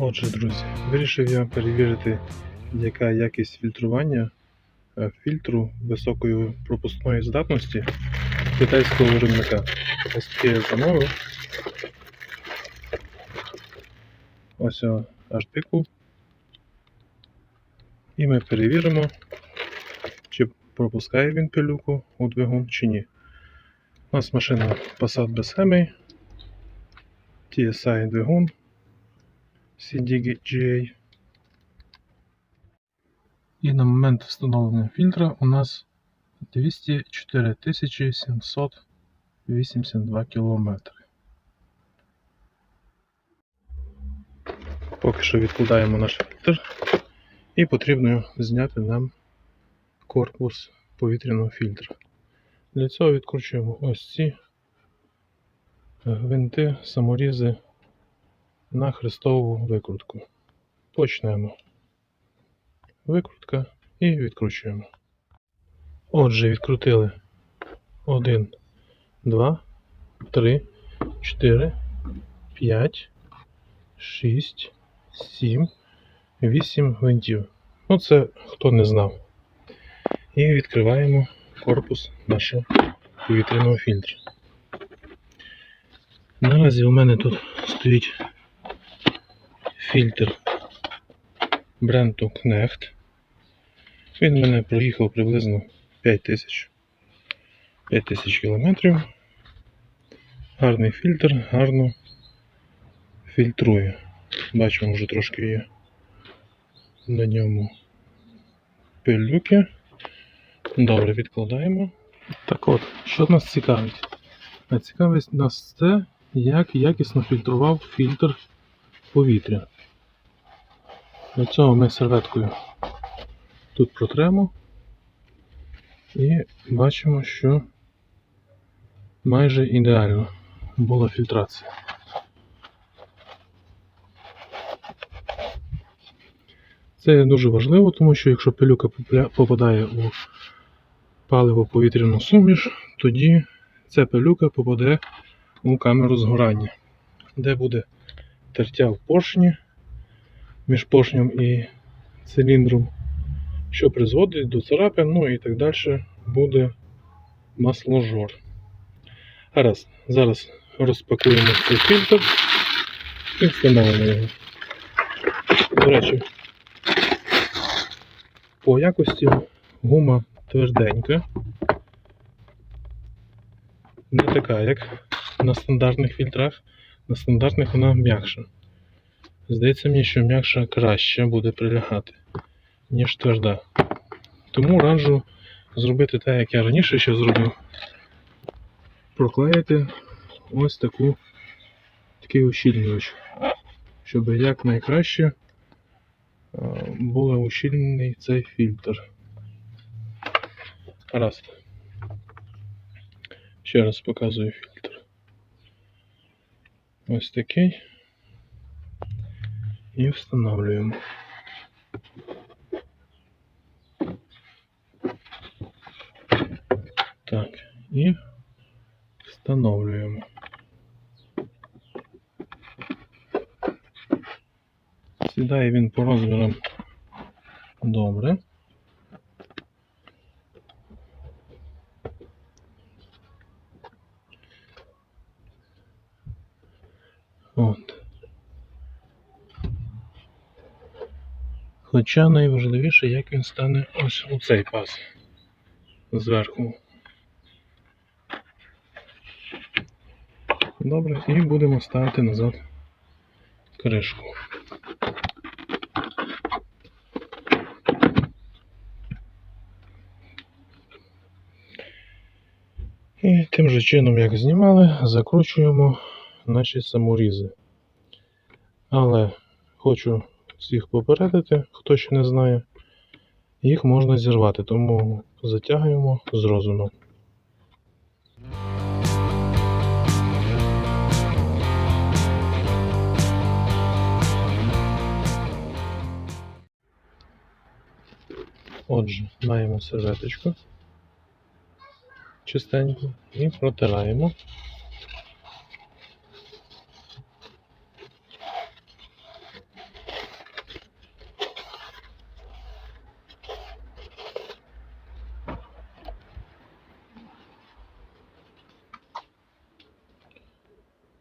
Отже, друзі, вирішив я перевірити, яка якість фільтрування е, фільтру високої пропускної здатності китайського виробника. Ось таке я замовив. Ось артикул. І ми перевіримо, чи пропускає він пилюку у двигун чи ні. У нас машина Passat B7, TSI двигун. CDGA. І на момент встановлення фільтра у нас 204 782 кілометри. Поки що відкладаємо наш фільтр і потрібно зняти нам корпус повітряного фільтра. Для цього відкручуємо ось ці гвинти, саморізи на хрестову викрутку. Почнемо. Викрутка і відкручуємо. Отже, відкрутили 1, 2, 3, 4, 5, 6, 7, 8 гвинтів. Ну, це хто не знав. І відкриваємо корпус нашого повітряного фільтра. Наразі у мене тут стоїть фільтр бренду Knecht. Він мене проїхав приблизно 5000 5000 кілометрів. Гарний фільтр, гарно фільтрує. Бачимо, вже трошки є на ньому пилюки. Добре, відкладаємо. Так от, що нас цікавить? Цікавить нас це, як якісно фільтрував фільтр повітря. Для цього ми серветкою тут протремо і бачимо, що майже ідеально була фільтрація. Це дуже важливо, тому що якщо пилюка попадає у паливо-повітряну суміш, тоді ця пилюка попаде у камеру згорання, де буде тертя в поршні між поршнем і циліндром, що призводить до царапин, ну і так далі буде масложор. Гаразд, зараз розпакуємо цей фільтр і встановимо його. До речі, по якості гума тверденька, не така, як на стандартних фільтрах. На стандартних вона м'якша. Здається мені, що м'якша краще буде прилягати, ніж тверда. Тому раджу зробити те, як я раніше ще зробив. Проклеїти ось таку такий ущільнювач, щоб якнайкраще е, був ущільнений цей фільтр. Раз. Ще раз показую фільтр. Ось такий і встановлюємо. Так, і встановлюємо. Сідає він по розмірам добре. Хоча найважливіше, як він стане ось у цей пас зверху. Добре, і будемо ставити назад кришку. І тим же чином, як знімали, закручуємо наші саморізи. Але хочу всіх попередити, хто ще не знає, їх можна зірвати, тому затягуємо з розумом. Отже, маємо серветочку чистеньку і протираємо.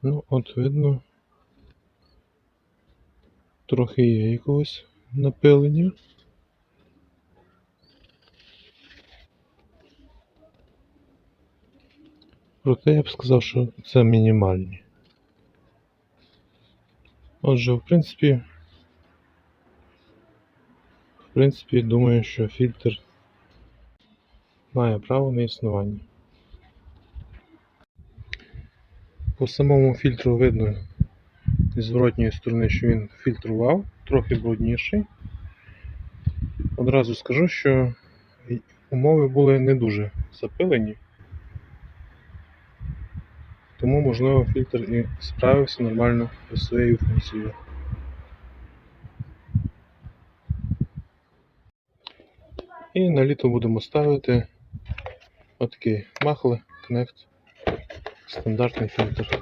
Ну, от видно. Трохи є якогось напилення. Проте я б сказав, що це мінімальні. Отже, в принципі, в принципі, думаю, що фільтр має право на існування. По самому фільтру видно зі зворотньої сторони, що він фільтрував, трохи брудніший. Одразу скажу, що умови були не дуже запилені. Тому, можливо, фільтр і справився нормально зі своєю функцією. І на літо будемо ставити отакий Махле Connect стандартний фільтр.